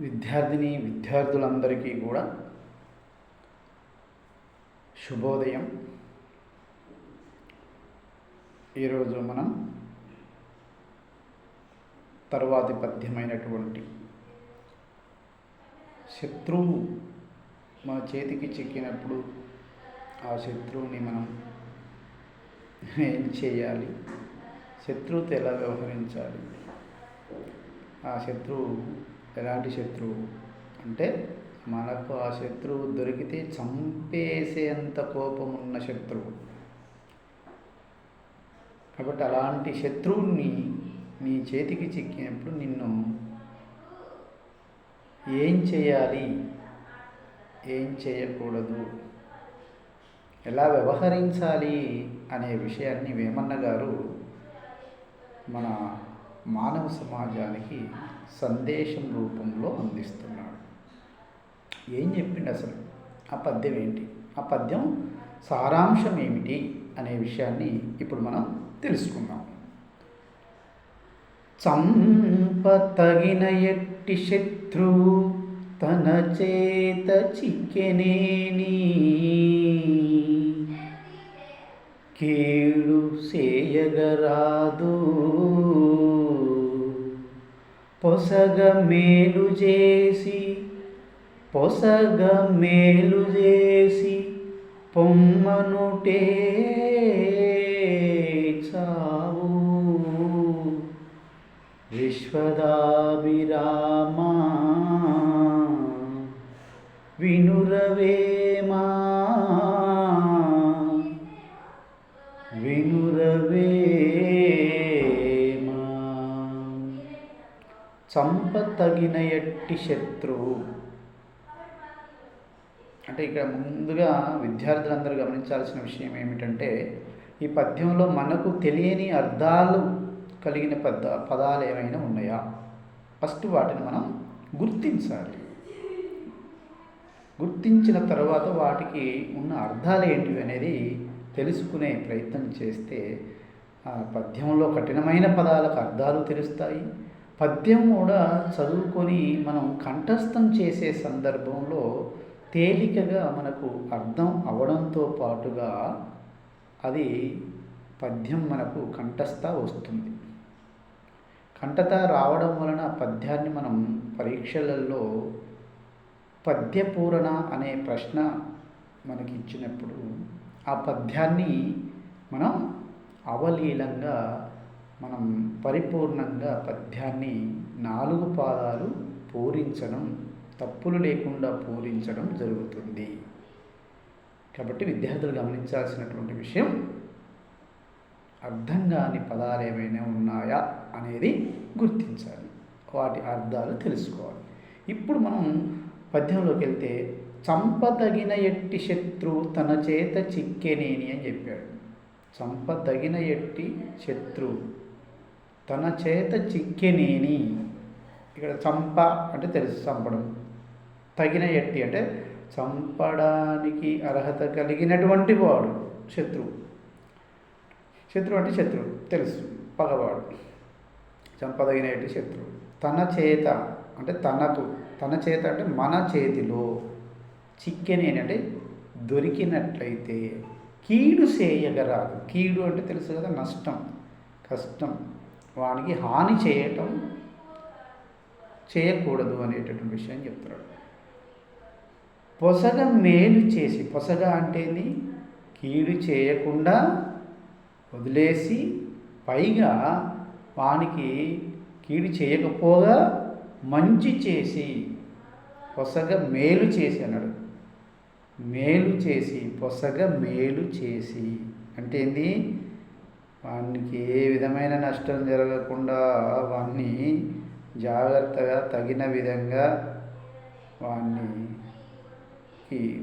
విద్యార్థిని విద్యార్థులందరికీ కూడా శుభోదయం. ఈరోజు మనం తరువాతి పద్యమైనటువంటి శత్రువు మన చేతికి చిక్కినప్పుడు ఆ శత్రువుని మనం ఏం చేయాలి? శత్రువుతో ఎలా వ్యవహరించాలి? ఆ శత్రువు ఎలాంటి శత్రువు? అంటే మనకు ఆ శత్రువు దొరికితే చంపేసేంత కోపం ఉన్న శత్రువు. కాబట్టి అలాంటి శత్రువుని నీ చేతికి చిక్కినప్పుడు నిన్ను ఏం చేయాలి? ఏం చేయకూడదు? ఎలా వ్యవహరించాలి? అనే విషయాన్ని వేమన్న గారు మన మానవ సమాజానికి సందేశం రూపంలో అందిస్తున్నాడు. ఏం చెప్పిండు అసలు? ఆ పద్యం ఏంటి? ఆ పద్యం సారాంశం ఏమిటి అనే విషయాన్ని ఇప్పుడు మనం తెలుసుకుందాం. చంపతగిన ఎట్టి శత్రువు తన చేత చిక్కెనేని కీడు సేయగరాదు. పొసగ మేలు చేసి పొసగ మేలు చేసి పొమ్మనుటే చావు విశ్వదాభిరామా వినురవేమా వినురవేమా చంపతగిన ఎట్టి శత్రువు. అంటే ఇక్కడ ముందుగా విద్యార్థులందరూ గమనించాల్సిన విషయం ఏమిటంటే ఈ పద్యంలో మనకు తెలియని అర్థాలు కలిగిన పద పదాలు ఏమైనా ఉన్నాయా? ఫస్ట్ వాటిని మనం గుర్తించాలి. గుర్తించిన తర్వాత వాటికి ఉన్న అర్థాలు ఏంటివి అనేది తెలుసుకునే ప్రయత్నం చేస్తే ఆ పద్యంలో కఠినమైన పదాలకు అర్థాలు తెలుస్తాయి. పద్యం కూడా చదువుకొని మనం కంఠస్థం చేసే సందర్భంలో తేలికగా మనకు అర్థం అవడంతో పాటుగా అది పద్యం మనకు కంఠస్థ వస్తుంది. కంఠత రావడం వలన పద్యాన్ని మనం పరీక్షలలో పద్యపూరణ అనే ప్రశ్న మనకి ఇచ్చినప్పుడు ఆ పద్యాన్ని మనం అవలీలంగా మనం పరిపూర్ణంగా పద్యాన్ని నాలుగు పాదాలు పూరించడం తప్పులు లేకుండా పూరించడం జరుగుతుంది. కాబట్టి విద్యార్థులు గమనించాల్సినటువంటి విషయం అర్థం కాని పదాలు ఏమైనా ఉన్నాయా అనేది గుర్తించాలి. వాటి అర్థాలు తెలుసుకోవాలి. ఇప్పుడు మనం పద్యంలోకి వెళ్తే చంపదగిన ఎట్టి శత్రువు తన చేత చిక్కెనేని అని చెప్పాడు. చంపదగిన ఎట్టి శత్రువు తన చేత చిక్కెనేని. ఇక్కడ చంప అంటే తెలుసు చంపడం. తగిన ఎట్టి అంటే చంపడానికి అర్హత కలిగినటువంటి వాడు శత్రువు. శత్రువు అంటే శత్రువు తెలుసు పగవాడు. చంపదగిన ఎట్టి శత్రువు. తన చేత అంటే తనకు తన చేత అంటే మన చేతిలో చిక్కెని అంటే దొరికినట్లయితే కీడు చేయగరాదు. కీడు అంటే తెలుసు కదా నష్టం కష్టం. వానికి హాని చేయటం చేయకూడదు అనేటటువంటి విషయం చెప్తున్నాడు. పొసగ మేలు చేసి పొసగ అంటేని కీడు చేయకుండా వదిలేసి పైగా వానికి కీడు చేయకపోగా మంచి చేసి పొసగ మేలు చేసి అన్నాడు. మేలు చేసి పొసగ మేలు చేసి అంటే ఏంది? వానికి ఏ విధమైన నష్టం జరగకుండా వాన్ని జాగ్రత్తగా తగిన విధంగా వాన్ని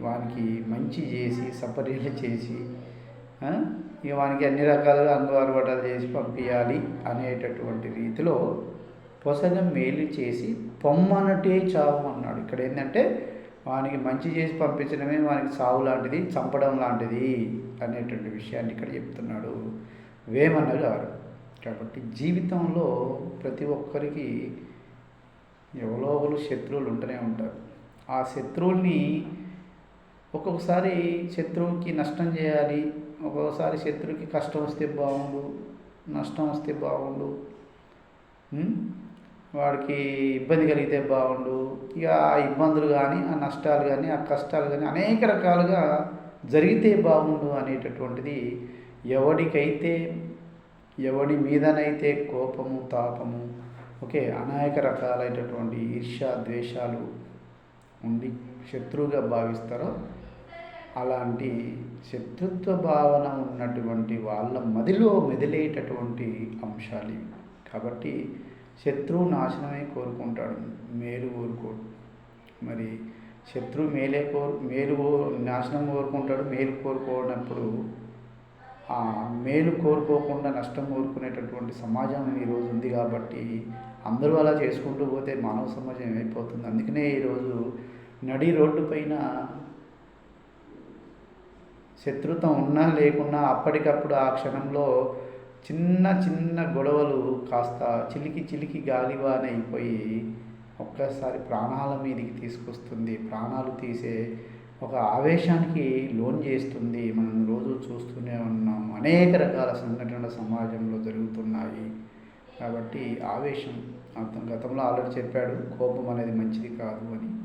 వానికి మంచి చేసి సపర్యలు చేసి ఇక వానికి అన్ని రకాలుగా అంగు అలవాటాలు చేసి పంపించాలి అనేటటువంటి రీతిలో పొసగం మేలు చేసి పొమ్మనటే చావు అన్నాడు. ఇక్కడ ఏంటంటే వానికి మంచి చేసి పంపించడమే వానికి చావు లాంటిది చంపడం లాంటిది అనేటువంటి విషయాన్ని ఇక్కడ చెప్తున్నాడు. వేమన్న గారు కాబట్టి జీవితంలో ప్రతి ఒక్కరికి ఎవరో ఒకరు శత్రువులు ఉంటూనే ఉంటారు. ఆ శత్రువుల్ని ఒక్కొక్కసారి శత్రువుకి నష్టం చేయాలి ఒక్కొక్కసారి శత్రువుకి కష్టం వస్తే బాగుండు నష్టం వస్తే బాగుండు వాడికి ఇబ్బంది కలిగితే బాగుండు ఇక ఆ ఇబ్బందులు కానీ ఆ నష్టాలు కానీ ఆ కష్టాలు కానీ అనేక రకాలుగా జరిగితే బాగుండు అనేటటువంటిది ఎవడికైతే ఎవడి మీదనైతే కోపము తాపము ఓకే అనేక రకాలైనటువంటి ఈర్ష్య ద్వేషాలు ఉండి శత్రువుగా భావిస్తారో అలాంటి శత్రుత్వ భావన ఉన్నటువంటి వాళ్ళ మదిలో మెదిలేటటువంటి అంశాలు ఇవి. కాబట్టి శత్రువు నాశనమే కోరుకుంటాడు మేలు కోరుకోడు. మరి శత్రువు మేలే కోరు మేలు నాశనం కోరుకుంటాడు మేలు కోరుకోనప్పుడు మేలు కోరుకోకుండా నష్టం కోరుకునేటటువంటి సమాజం ఈరోజు ఉంది కాబట్టి అందరూ అలా చేసుకుంటూ పోతే మానవ సమాజం ఏమైపోతుంది? అందుకనే ఈరోజు నడి రోడ్డు పైన శత్రుత్వం ఉన్నా లేకున్నా అప్పటికప్పుడు ఆ క్షణంలో చిన్న చిన్న గొడవలు కాస్త చిలికి చిలికి గాలివాన అయిపోయి ఒక్కసారి ప్రాణాల మీదకి తీసుకొస్తుంది. ప్రాణాలు తీసే ఒక ఆవేశానికి లోన్ చేస్తుంది. మనం రోజు చూస్తూనే ఉన్నాం. అనేక రకాల సంఘటనలు సమాజంలో జరుగుతున్నాయి. కాబట్టి ఆవేశం అతను గతంలో ఆల్రెడీ చెప్పాడు కోపం అనేది మంచిది కాదు అని.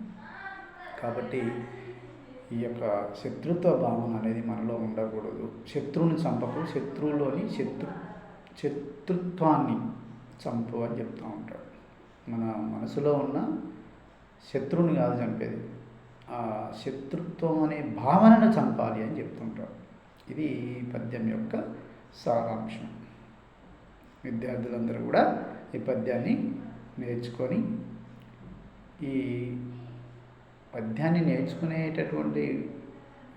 కాబట్టి ఈ యొక్క శత్రుత్వ భావన అనేది మనలో ఉండకూడదు. శత్రువుని చంపకు శత్రువులోని శత్రు శత్రుత్వాన్ని చంపు అని చెప్తూ ఉంటాడు. మన మనసులో ఉన్న శత్రువుని కాదు చంపేది. శత్రుత్వం అనే భావనను చంపాలి అని చెప్తుంటాడు. ఇది ఈ పద్యం యొక్క సారాంశం. విద్యార్థులందరూ కూడా ఈ పద్యాన్ని నేర్చుకొని ఈ పద్యాన్ని నేర్చుకునేటటువంటి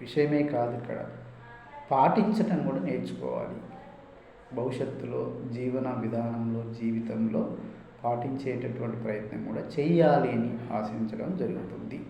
విషయమే కాదు ఇక్కడ. పాటించటం కూడా నేర్చుకోవాలి. భవిష్యత్తులో జీవన విధానంలో జీవితంలో పాటించేటటువంటి ప్రయత్నం కూడా చేయాలి అని ఆశించడం జరుగుతుంది.